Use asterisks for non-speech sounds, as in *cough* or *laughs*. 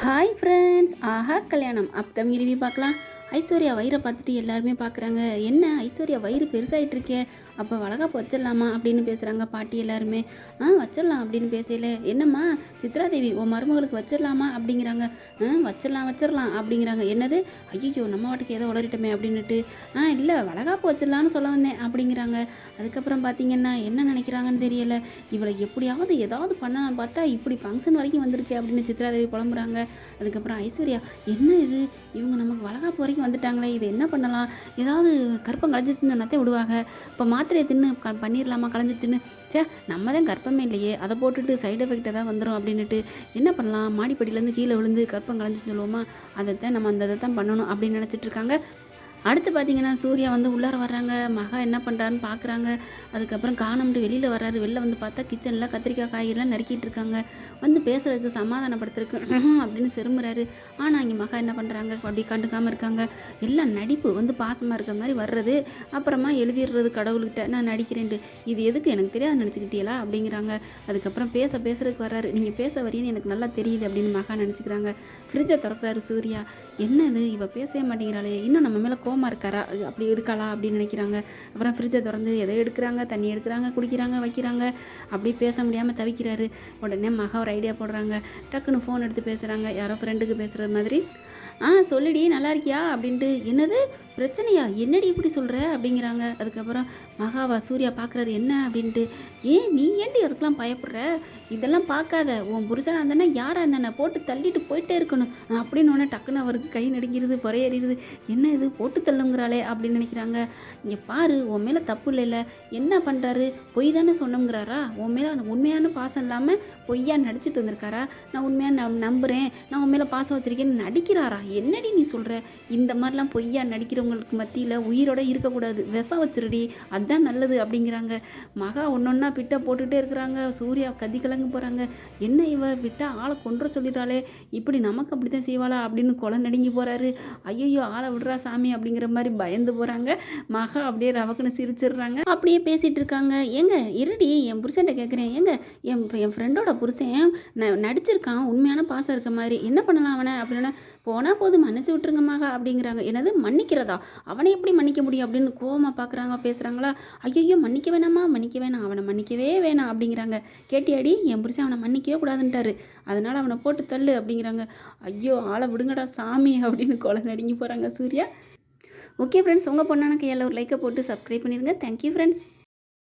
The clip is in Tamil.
ஹாய் ஃப்ரெண்ட்ஸ் ஆஹா கல்யாணம் அப்கமிங் ரிவ்யூ பார்க்கலாம் ஐஸ்வர்யா வயிறை பார்த்துட்டு எல்லாருமே பார்க்குறாங்க. என்ன? ஐஸ்வர்யா வயிறு பெருசாகிட்டு இருக்கே அப்போ வளகாப்பு வச்சிடலாமா? அப்படின்னு பேசுகிறாங்க பாட்டி எல்லாருமே. ஆ வச்சிடலாம் அப்படின்னு பேசல என்னம்மா? சித்ராதேவி உன் மருமகளுக்கு வச்சிடலாமா? அப்படிங்கிறாங்க. ஆ வச்சிடலாம் வச்சிடலாம் அப்படிங்கிறாங்க. என்னது? ஐயோ நம்ம வாட்டுக்கு ஏதோ உளறிட்டோமே அப்படின்னுட்டு. ஆ இல்லை வளகாப்பு வச்சிடலான்னு சொல்ல வந்தேன் அப்படிங்கிறாங்க. அதுக்கப்புறம் பார்த்தீங்கன்னா என்ன நினைக்கிறாங்கன்னு தெரியல. இவளை எப்படியாவது ஏதாவது பண்ணலாம் பார்த்தா இப்படி ஃபங்க்ஷன் வரைக்கும் வந்துருச்சு அப்படின்னு சித்ராதேவி புலம்புறாங்க. அதுக்கப்புறம் ஐஸ்வர்யா என்ன இது? இவங்க நமக்கு வளகாப்பு வரைக்கும் வந்துட்டாங்களே இது என்ன பண்ணலாம்? ஏதாவது கற்பம் கலைஞ்சிச்சுன்னு சொன்னாத்தே விடுவாங்க. இப்போ மாத்திரையை தின்னு க பண்ணிடலாமா கலைஞ்சிச்சுன்னு சே நம்ம தான் கற்பமே இல்லையே. அதை போட்டுட்டு சைடு எஃபெக்ட் ஏதாவது வந்துடும் அப்படின்னுட்டு என்ன பண்ணலாம்? மாடிப்படியிலேருந்து கீழே விழுந்து கற்பம் கலைஞ்சின்னு சொல்லுவோமா? அதை தான் நம்ம அந்த இதை தான் பண்ணணும் அப்படின்னு நினச்சிட்டு இருக்காங்க. அடுத்து பார்த்தீங்கன்னா சூர்யா வந்து உள்ளார வர்றாங்க. மகா என்ன பண்ணுறான்னு பார்க்குறாங்க அதுக்கப்புறம் காணம்ட்டு வெளியில் வர்றாரு. வெளில வந்து பார்த்தா கிச்சனில் கத்திரிக்காய் காய்கறிலாம் நறுக்கிட்டு இருக்காங்க. வந்து பேசுகிறதுக்கு சமாதானப்படுத்துறதுக்கு *laughs* அப்படின்னு செருமுறாரு ஆனால் இங்கே மகா என்ன பண்ணுறாங்க அப்படி கண்டுக்காமல் இருக்காங்க. எல்லாம் நடிப்பு வந்து பாசமாக இருக்கிற மாதிரி வர்றது. அப்புறமா எழுதிடுறது கடவுள்கிட்ட. நான் நடிக்கிறேன்ட்டு. இது எதுக்கு எனக்கு தெரியாது நினச்சிக்கிட்டீங்களா? அப்படிங்கிறாங்க. அதுக்கப்புறம் பேச பேசுறதுக்கு வர்றாரு. நீங்கள் பேச வரீன்னு எனக்கு நல்லா தெரியுது அப்படின்னு மகா நினச்சிக்கிறாங்க. ஃப்ரிட்ஜை திறக்கிறாரு சூர்யா. என்னது? இவ பேசவே மாட்டேங்கிறாளே. இன்னும் நம்ம மேலே கோவமா இருக்காரா? அப்படி இருக்காளா அப்படின்னு நினைக்கிறாங்க. அப்புறம் ஃப்ரிட்ஜை திறந்து எதை எடுக்கிறாங்க? தண்ணி எடுக்கிறாங்க? குடிக்கிறாங்க? வைக்கிறாங்க? அப்படி பேச முடியாமல் தவிக்கிறாரு. உடனே மகா ஒரு ஐடியா போடுறாங்க. டக்குன்னு ஃபோன் எடுத்து பேசுகிறாங்க யாரோ ஃப்ரெண்டுக்கு பேசுகிற மாதிரி. ஆ சொல்லுடி நல்லா இருக்கியா? அப்படின்ட்டு என்னது? பிரச்சனையா? என்னடி இப்படி சொல்கிற அப்படிங்கிறாங்க. அதுக்கப்புறம் மகாவா சூர்யா பார்க்குறாரு என்ன? அப்படின்ட்டு. ஏன் நீ ஏண்டி அதுக்கெல்லாம் பயப்படுற? இதெல்லாம் பார்க்காத உன் புருஷனாக இருந்தானே யாராக இருந்தானே? போட்டு தள்ளிட்டு போயிட்டே இருக்கணும். அப்படின்னு உடனே டக்குன்னு அவருக்கு கை நடுங்கிறது புறையறிகிறது என்ன இது? போட்டு தள்ளுங்கிறாளே அப்படின்னு நினைக்கிறாங்க. இங்கே பாரு உன் மேலே தப்பு இல்லைல்ல என்ன பண்ணுறாரு பொய் தானே சொன்னோங்கிறாரா உன் மேலே உண்மையான பாசம் இல்லாமல் பொய்யா நடிச்சிட்டு வந்திருக்காரா? நான் உண்மையாக நம் நம்புகிறேன் நான் உன் மேலே பாசம் வச்சுருக்கேன்னு நடிக்கிறாரா? என்னடி நீ சொல்கிற இந்த மாதிரிலாம் பொய்யா இருக்கிறவங்களுக்கு மத்தியில் உயிரோட இருக்கக்கூடாது. விஷம் வச்சிருடி அதுதான் நல்லது அப்படிங்கிறாங்க. மகா ஒன்றொன்னா பிட்ட போட்டுகிட்டே இருக்கிறாங்க. சூர்யா கதி கலங்கு போகிறாங்க என்ன இவ? விட்டா ஆளை கொன்ற சொல்லிட்டாலே இப்படி நமக்கு அப்படி தான் செய்வாளா அப்படின்னு கொலை நடுங்கி போகிறாரு ஐயோ ஆளை விடுறா சாமி அப்படிங்கிற மாதிரி பயந்து போகிறாங்க மகா அப்படியே ரவக்குன்னு சிரிச்சிடுறாங்க. அப்படியே பேசிகிட்டு இருக்காங்க. ஏங்க இருடி என் புருஷன்ட்ட கேட்குறேன் ஏங்க என் என் ஃப்ரெண்டோட புருஷன் ந நடிச்சிருக்கான். உண்மையான பாசம் இருக்க மாதிரி. என்ன பண்ணலாம் அவனை? அப்படின்னா போனால் போது மன்னிச்சு விட்டுருங்க மகா அப்படிங்கிறாங்க. என்னது? மன்னிக்கிறதா? அவனை எப்படி மன்னிக்க முடியும் அப்படின்னு கோவமாக பார்க்குறாங்க பேசுகிறாங்களா ஐயோ மன்னிக்க வேணாமா? மன்னிக்க வேணாம். அவனை மன்னிக்கவே வேணாம் அப்படிங்கிறாங்க. கேட்டியாடி என் புருஷன் அவனை மன்னிக்கவே கூடாதுன்ட்டாரு. அதனால் அவனை போட்டு தள்ளு அப்படிங்கிறாங்க. ஐயோ ஆளை விடுங்கடா சாமி அப்படின்னு கொலை நடுங்கி போகிறாங்க சூர்யா. ஓகே ஃப்ரெண்ட்ஸ் உங்கள் பொண்ணான கையில் ஒரு லைக்கை போட்டு சப்ஸ்கிரைப் பண்ணிடுங்க. Thank you friends